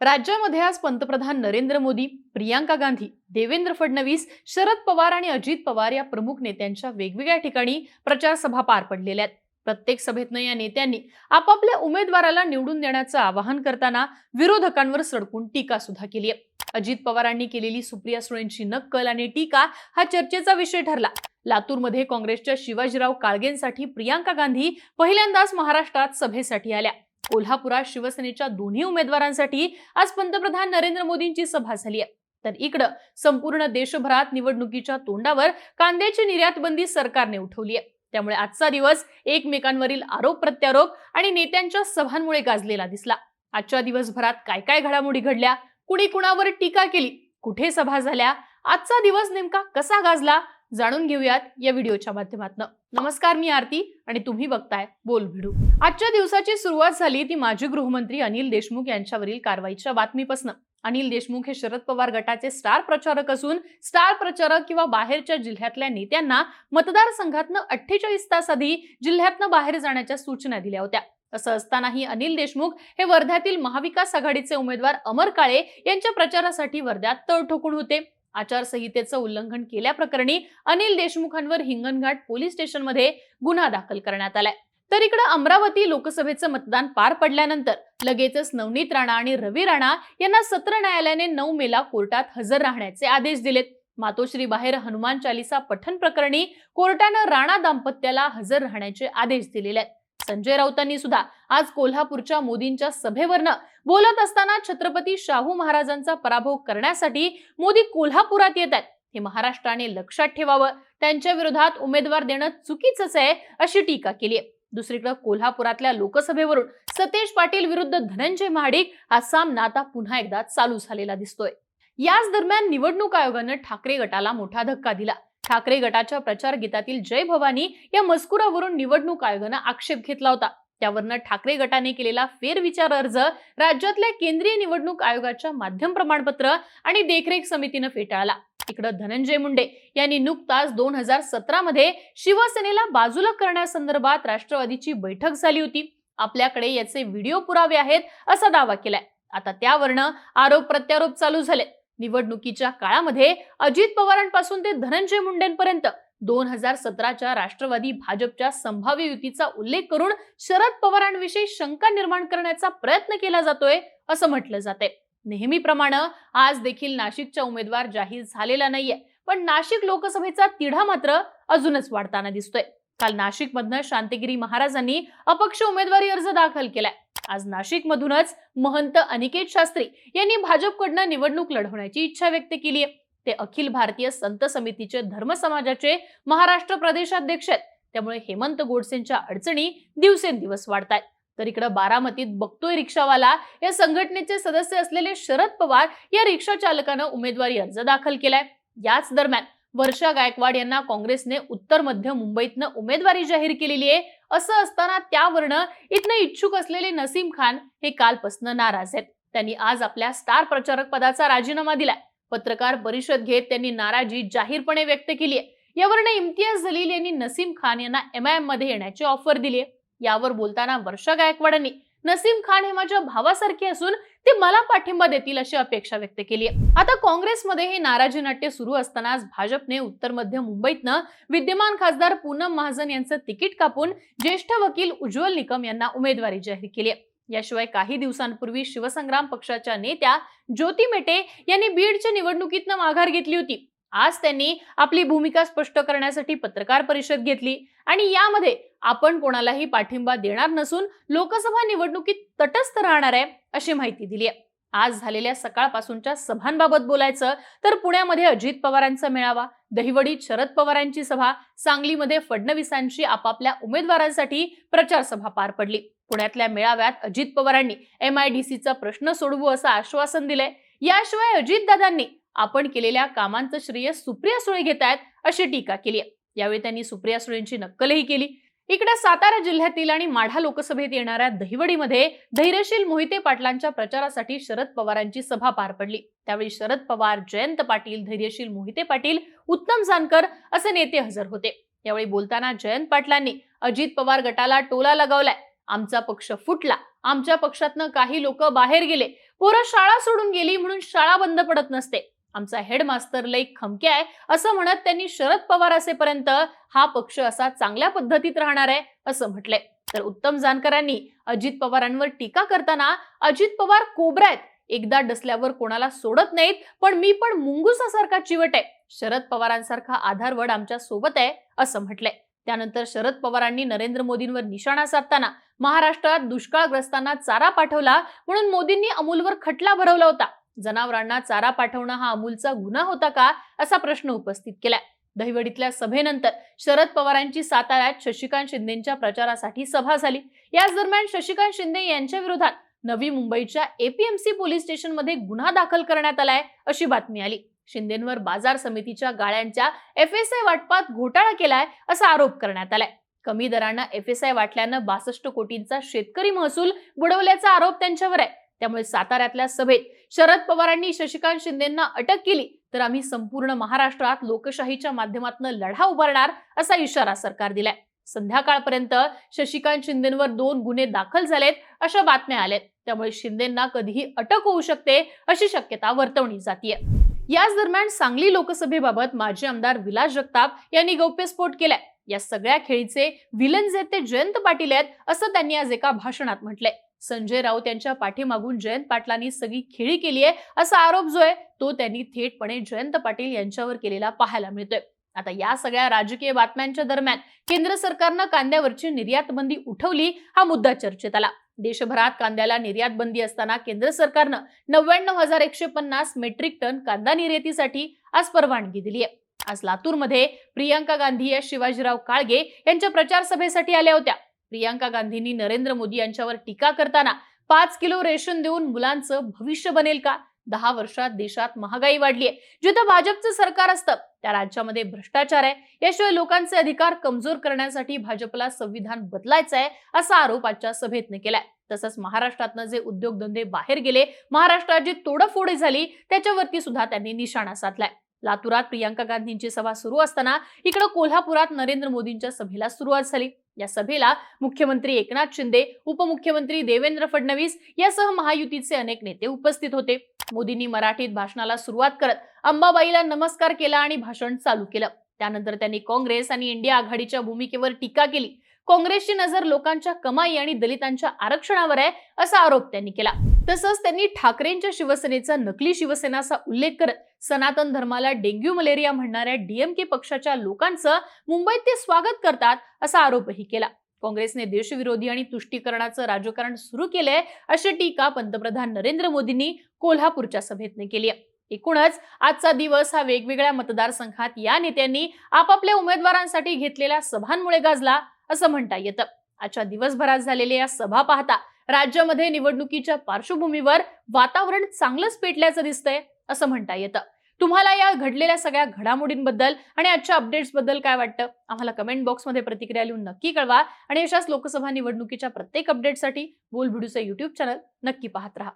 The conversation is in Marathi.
राज्यामध्ये आज पंतप्रधान नरेंद्र मोदी प्रियांका गांधी देवेंद्र फडणवीस शरद पवार आणि अजित पवार या प्रमुख नेत्यांच्या वेगवेगळ्या ठिकाणी प्रचारसभा पार पडलेल्या आहेत. प्रत्येक सभेतनं या नेत्यांनी आपापल्या उमेदवाराला निवडून देण्याचं आवाहन करताना विरोधकांवर सडकून टीका सुद्धा केली आहे. अजित पवारांनी केलेली सुप्रिया सुळेंची नक्कल आणि टीका हा चर्चेचा विषय ठरला. लातूरमध्ये काँग्रेसच्या शिवाजीराव काळगेंसाठी प्रियांका गांधी पहिल्यांदाच महाराष्ट्रात सभेसाठी आल्या. कोल्हापुरात शिवसेनेच्या दोन्ही उमेदवारांसाठी आज पंतप्रधान नरेंद्र मोदींची सभा झाली आहे. तर इकडं संपूर्ण देशभरात निवडणुकीच्या तोंडावर कांद्याची निर्यात बंदी सरकारने उठवली आहे. त्यामुळे आजचा दिवस एकमेकांवरील आरोप प्रत्यारोप आणि नेत्यांच्या सभांमुळे गाजलेला दिसला. आजच्या दिवसभरात काय काय घडामोडी घडल्या? कुणी कुणावर टीका केली? कुठे सभा झाल्या? आजचा दिवस नेमका कसा गाजला? जाणून घेऊयात या व्हिडिओच्या माध्यमातून. नमस्कार मी आरती आणि तुम्ही बघताय बोल भिडू. आजच्या दिवसाची सुरुवात झाली ती माजी गृहमंत्री अनिल देशमुख यांच्यावरील कारवाईच्या बातमीपासून. अनिल देशमुख हे शरद पवार गटाचे स्टार प्रचारक असून स्टार प्रचारक किंवा बाहेरच्या जिल्ह्यातल्या नेत्यांना मतदारसंघातनं अठ्ठेचाळीस तास आधी जिल्ह्यातनं बाहेर जाण्याच्या सूचना दिल्या होत्या. असं असतानाही अनिल देशमुख हे वर्ध्यातील महाविकास आघाडीचे उमेदवार अमर काळे यांच्या प्रचारासाठी वर्ध्यात तळ ठोकून होते. आचारसंहितेचं उल्लंघन केल्याप्रकरणी अनिल देशमुखांवर हिंगणघाट पोलीस स्टेशनमध्ये गुन्हा दाखल करण्यात आलाय. तर इकडे अमरावती लोकसभेचं मतदान पार पडल्यानंतर लगेचच नवनीत राणा आणि रवी राणा यांना सत्र न्यायालयाने नऊ मेला कोर्टात हजर राहण्याचे आदेश दिलेत. मातोश्री बाहेर हनुमान चालिसा पठन प्रकरणी कोर्टानं राणा दाम्पत्याला हजर राहण्याचे आदेश दिलेले आहेत. संजय राऊतांनी सुद्धा आज कोल्हापूरच्या मोदींच्या सभेवरनं बोलत असताना छत्रपती शाहू महाराजांचा पराभव करण्यासाठी मोदी कोल्हापुरात येत आहेत. हे महाराष्ट्राने लक्षात ठेवावं. त्यांच्या विरोधात उमेदवार देणं चुकीचंच आहे अशी टीका केली आहे. दुसरीकडे कोल्हापुरातल्या लोकसभेवरून सतेज पाटील विरुद्ध धनंजय महाडिक हा सामना आता पुन्हा एकदा चालू झालेला दिसतोय. याच दरम्यान निवडणूक आयोगानं ठाकरे गटाला मोठा धक्का दिला. ठाकरे गटाच्या प्रचार गीतातील जय भवानी या मजकुरावरून निवडणूक आयोगानं आक्षेप घेतला होता. त्यावरनं ठाकरे गटाने केलेला फेरविचार अर्ज राज्यातल्या केंद्रीय निवडणूक आयोगाच्या माध्यम प्रमाणपत्र आणि देखरेख समितीनं फेटाळला. इकडं धनंजय मुंडे यांनी नुकताच दोन हजार सतरा मध्ये शिवसेनेला बाजूला करण्यासंदर्भात राष्ट्रवादीची बैठक झाली होती. आपल्याकडे याचे व्हिडिओ पुरावे आहेत असा दावा केलाय. आता त्यावरनं आरोप प्रत्यारोप चालू झाले निवडणुकीच्या काळामध्ये अजित पवारांपासून ते धनंजय मुंडेंपर्यंत दोन हजार सतराच्या राष्ट्रवादी भाजपच्या संभाव्य युतीचा उल्लेख करून शरद पवारांविषयी शंका निर्माण करण्याचा प्रयत्न केला जातोय असं म्हटलं जाते नेहमीप्रमाणे आज देखील नाशिकचा उमेदवार जाहीर झालेला नाहीये पण नाशिक लोकसभेचा तिढा मात्र अजूनच वाढताना दिसतोय. काल नाशिकमधनं शांतिगिरी महाराजांनी अपक्ष उमेदवारी अर्ज दाखल केलाय. आज नाशिक मधूनच महंत अनिकेत शास्त्री यांनी भाजपकडनं निवडणूक लढवण्याची इच्छा व्यक्त केली आहे ते अखिल भारतीय संत समितीचे धर्म समाजाचे महाराष्ट्र प्रदेशाध्यक्ष आहेत. त्यामुळे हेमंत गोडसेंच्या अडचणी दिवसेंदिवस वाढत आहेत तर इकडे बारामतीत बघतोय रिक्षावाला. या संघटनेचे सदस्य असलेले शरद पवार या रिक्षा चालकानं उमेदवारी अर्ज दाखल केलाय. याच दरम्यान वर्षा गायकवाड यांना काँग्रेसने उत्तर मध्य मुंबईतनं उमेदवारी जाहीर केलेली आहे. असं असताना त्यावरनं इथनं इच्छुक असलेले नसीम खान हे कालपासनं नाराज आहेत. त्यांनी आज आपल्या स्टार प्रचारक पदाचा राजीनामा दिलाय. पत्रकार परिषद घेत त्यांनी नाराजी जाहीरपणे व्यक्त केली आहे. यावरनं इम्तियाज जलील यांनी नसीम खान यांना एमआयएममध्ये येण्याची ऑफर दिली आहे. यावर बोलताना वर्षा गायकवाडांनी नसीम खान हे माझ्या भावासारखे असून ते मला पाठिंबा देतील अशी अपेक्षा व्यक्त केली आता काँग्रेसमध्ये हे नाराजी नाट्य सुरू असतानाच भाजपने उत्तर मध्य मुंबईतनं विद्यमान खासदार पूनम महाजन यांचं तिकीट कापून ज्येष्ठ वकील उज्ज्वल निकम यांना उमेदवारी जाहीर केली आहे. याशिवाय काही दिवसांपूर्वी शिवसंग्राम पक्षाच्या नेत्या ज्योती मेटे यांनी बीडच्या निवडणुकीतनं माघार घेतली होती. आज त्यांनी आपली भूमिका स्पष्ट करण्यासाठी पत्रकार परिषद घेतली. आणि यामध्ये आपण कोणालाही पाठिंबा देणार नसून लोकसभा निवडणुकीत तटस्थ राहणार आहे अशी माहिती दिली आहे. आज झालेल्या सकाळपासूनच्या सभांबाबत बोलायचं तर पुण्यामध्ये अजित पवारांचा मेळावा दहिवडीत शरद पवारांची सभा सांगलीमध्ये फडणवीसांची आपापल्या उमेदवारांसाठी प्रचार सभा पार पडली. पुण्यातल्या मेळाव्यात अजित पवारांनी एमआयडीसीचा प्रश्न सोडवू असं आश्वासन दिलंय. याशिवाय अजितदादांनी आपण केलेल्या कामांचं श्रेय सुप्रिया सुळे घेत आहेत अशी टीका केली आहे. यावेळी त्यांनी सुप्रिया सुळेंची नक्कलही केली. इकडे सातारा जिल्ह्यातील आणि माढा लोकसभेत येणाऱ्या दहिवडीमध्ये धैर्यशील मोहिते पाटलांच्या प्रचारासाठी शरद पवारांची सभा पार पडली. त्यावेळी शरद पवार जयंत पाटील धैर्यशील मोहिते पाटील उत्तम जानकर असे नेते हजर होते. यावेळी बोलताना जयंत पाटलांनी अजित पवार गटाला टोला लगावलाय. आमचा पक्ष फुटला. आमच्या पक्षातनं काही लोक बाहेर गेले. पोरं शाळा सोडून गेली म्हणून शाळा बंद पडत नसते. आमचा हेडमास्तर लई खमके आहे असं म्हणत त्यांनी शरद पवार असेपर्यंत हा पक्ष असा चांगल्या पद्धतीत राहणार आहे असं म्हटलंय. तर उत्तम जानकरांनी अजित पवारांवर टीका करताना अजित पवार कोबरा आहेत. एकदा डसल्यावर कोणाला सोडत नाहीत पण मी पण मुंगुसासारखा चिवट आहे. शरद पवारांसारखा आधारवड आमच्यासोबत आहे असं म्हटलंय. त्यानंतर शरद पवारांनी नरेंद्र मोदींवर निशाणा साधताना महाराष्ट्रात दुष्काळग्रस्तांना चारा पाठवला म्हणून मोदींनी अमूलवर खटला भरवला होता. जनावरांना चारा पाठवणं हा अमूलचा गुन्हा होता का असा प्रश्न उपस्थित केलाय. दहिवडीतल्या सभेनंतर शरद पवारांची साताऱ्यात शशिकांत शिंदेच्या प्रचारासाठी सभा झाली. याच दरम्यान शशिकांत शिंदे यांच्या विरोधात नवी मुंबईच्या एपीएमसी पोलीस स्टेशनमध्ये गुन्हा दाखल करण्यात आलाय अशी बातमी आली. शिंदेंवर बाजार समितीच्या गाळ्यांच्या एफ एस आय वाटपात घोटाळा केलाय असा आरोप करण्यात आलाय. कमी दरानं एफ एस आय वाटल्यानं बासष्ट कोटींचा शेतकरी महसूल बुडवल्याचा आरोप त्यांच्यावर आहे. त्यामुळे साताऱ्यातल्या सभेत शरद पवारांनी शशिकांत शिंदेंना अटक केली तर आम्ही संपूर्ण महाराष्ट्रात लोकशाहीच्या माध्यमातून लढा उभारणार असा इशारा सरकार दिलाय. संध्याकाळपर्यंत शशिकांत शिंदेंवर दोन गुन्हे दाखल झालेत अशा बातम्या आल्यात. त्यामुळे शिंदेंना कधीही अटक होऊ शकते अशी शक्यता वर्तवली जाते याच दरम्यान सांगली लोकसभेबाबत माजी आमदार विलास जगताप यांनी गौप्यस्फोट केलाय. या सगळ्या खेळीचे विलन जे ते जयंत पाटील आहेत असं त्यांनी आज एका भाषणात म्हटलंय. संजय राऊत यांच्या पाठीमागून जयंत पाटलांनी सगळी खेळी केली आहे असा आरोप जो आहे तो त्यांनी थेटपणे जयंत पाटील यांच्यावर केलेला पाहायला मिळतोय. आता या सगळ्या राजकीय बातम्यांच्या दरम्यान केंद्र सरकारनं कांद्यावरची निर्यात बंदी उठवली हा मुद्दा चर्चेत आला. देशभरात कांद्याला निर्यात बंदी असताना केंद्र सरकारनं नव्याण्णव हजार एकशे पन्नास मेट्रिक टन कांदा निर्यातीसाठी आज परवानगी दिली आहे. आज लातूरमध्ये प्रियंका गांधी या शिवाजीराव काळगे यांच्या प्रचार सभेसाठी आल्या होत्या. प्रियांका गांधींनी नरेंद्र मोदी यांच्यावर टीका करताना पाच किलो रेशन देऊन मुलांचं भविष्य बनेल का? दहा वर्षात देशात महागाई वाढली आहे जिथं भाजपचं सरकार असतं त्या राज्यामध्ये भ्रष्टाचार आहे. याशिवाय लोकांचे अधिकार कमजोर करण्यासाठी भाजपला संविधान बदलायचं आहे असा आरोप आजच्या सभेतनं केलाय. तसंच महाराष्ट्रातनं जे उद्योगधंदे बाहेर गेले महाराष्ट्रात जी तोडफोड झाली त्याच्यावरती सुद्धा त्यांनी निशाणा साधलाय. लातूरात प्रियांका गांधींची सभा सुरू असताना इकडे कोल्हापुरात नरेंद्र मोदींच्या सभेला सुरुवात झाली. या सभेला मुख्यमंत्री एकनाथ शिंदे उपमुख्यमंत्री देवेंद्र फडणवीस यासह महायुतीचे अनेक नेते उपस्थित होते. मोदींनी मराठीत भाषणाला सुरुवात करत अंबाबाईला नमस्कार केला आणि भाषण चालू केलं. त्यानंतर त्यांनी काँग्रेस आणि इंडिया आघाडीच्या भूमिकेवर टीका केली. काँग्रेसची नजर लोकांच्या कमाई आणि दलितांच्या आरक्षणावर आहे असा आरोप त्यांनी केला. तसंच त्यांनी ठाकरेंच्या शिवसेनेचा नकली शिवसेनाचा उल्लेख करत सनातन धर्माला डेंग्यू मलेरिया म्हणणाऱ्या डीएमके पक्षाच्या लोकांचं मुंबईत ते स्वागत करतात असा आरोपही केला. काँग्रेसने देशविरोधी आणि तुष्टीकरणाचं राजकारण सुरू केलंय अशी टीका पंतप्रधान नरेंद्र मोदींनी कोल्हापूरच्या सभेतने केली आहे. एकूणच आजचा दिवस हा वेगवेगळ्या मतदारसंघात या नेत्यांनी आपापल्या उमेदवारांसाठी घेतलेल्या सभांमुळे गाजला असं म्हणता येतं. आजच्या दिवसभरात झालेल्या या सभा पाहता राज्यामध्ये निवडणुकीच्या पार्श्वभूमीवर वातावरण चांगलंच पेटल्याचं दिसतंय असं म्हणता येतं. तुम्हाला या घडलेल्या सगळ्या घडामोडींबद्दल आणि आजच्या अपडेट्सबद्दल काय वाटतं? आम्हाला कमेंट बॉक्समध्ये प्रतिक्रिया लिहून नक्की कळवा. आणि अशाच लोकसभा निवडणुकीच्या प्रत्येक अपडेटसाठी बोल भिडूचं युट्यूब चॅनल नक्की पाहत राहा.